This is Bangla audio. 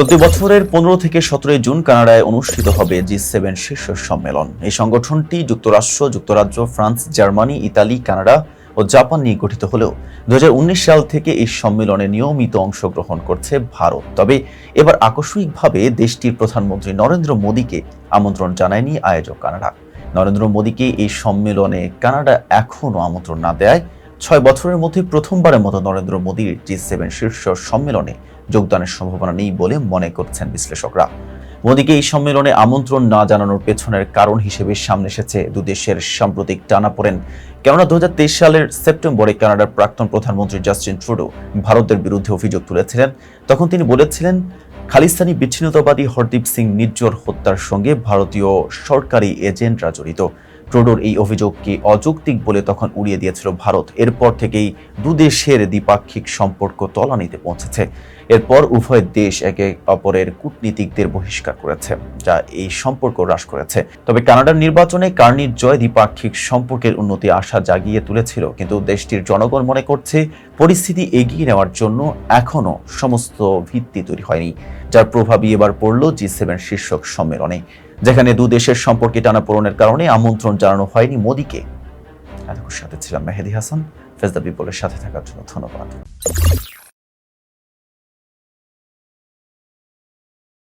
চলতি বছরের পনেরো থেকে সতেরোই জুন কানাডায় অনুষ্ঠিত হবে জি সেভেন শীর্ষ সম্মেলন। এই সংগঠনটি যুক্তরাষ্ট্র, যুক্তরাজ্য, ফ্রান্স, জার্মানি, ইতালি, কানাডা ও জাপান নিয়ে গঠিত হলেও দু হাজার উনিশ সাল থেকে এই সম্মেলনে নিয়মিত অংশগ্রহণ করছে ভারত। তবে এবার আকস্মিকভাবে দেশটির প্রধানমন্ত্রী নরেন্দ্র মোদীকে আমন্ত্রণ জানায়নি আয়োজক কানাডা। নরেন্দ্র মোদীকে এই সম্মেলনে কানাডা এখনও আমন্ত্রণ না দেয়। ছয় বছরের মধ্যে প্রথমবারের মতো নরেন্দ্র মোদীর জি সেভেন শীর্ষ সম্মেলনে যোগদানের সম্ভাবনা নেই বলে মনে করছেন বিশ্লেষকরা। মোদীকে এই সম্মেলনে আমন্ত্রণ না জানানোর পেছনের কারণ হিসেবে সামনে এসেছে দুদেশের সাম্প্রতিক টানাপোড়েন কেননা দু হাজার তেইশ সালের সেপ্টেম্বরে কানাডার প্রাক্তন প্রধানমন্ত্রী জাস্টিন ট্রুডো ভারতের বিরুদ্ধে অভিযোগ তুলেছিলেন। তখন তিনি বলেছিলেন, খালিস্তানি বিচ্ছিন্নতাবাদী হরদীপ সিং নির্জর হত্যার সঙ্গে ভারতীয় সরকারি এজেন্টরা জড়িত। ট্রুডোর এই অভিযোগকে অযৌক্তিক বলে তখন উড়িয়ে দিয়েছিল ভারত। এরপর থেকেই দুদেশের দ্বিপাক্ষিক সম্পর্ক তলানিতে পৌঁছেছে। এরপর উভয় দেশ একে অপরের কূটনীতিকদের বহিষ্কার করেছে, যা এই সম্পর্ক হ্রাস করেছে। তবে কানাডার নির্বাচনে কার্নির জয় দ্বিপাক্ষিক সম্পর্কের উন্নতি আশা জাগিয়ে তুলেছিল, কিন্তু দেশটির জনগণ মনে করছে পরিস্থিতি এগিয়ে নেওয়ার জন্য এখনও সমস্ত ভিত্তি তৈরি হয়নি, যার প্রভাবই এবার পড়ল জি সেভেন শীর্ষক সম্মেলনে। যেখানে দু দেশের সম্পর্কে টানাপোড়নের কারণে আমন্ত্রণ জানানো হয়নি মোদীকে। সাথে ছিলাম মেহেদি হাসান। ফেজদা বিপলের সাথে থাকার জন্য ধন্যবাদ।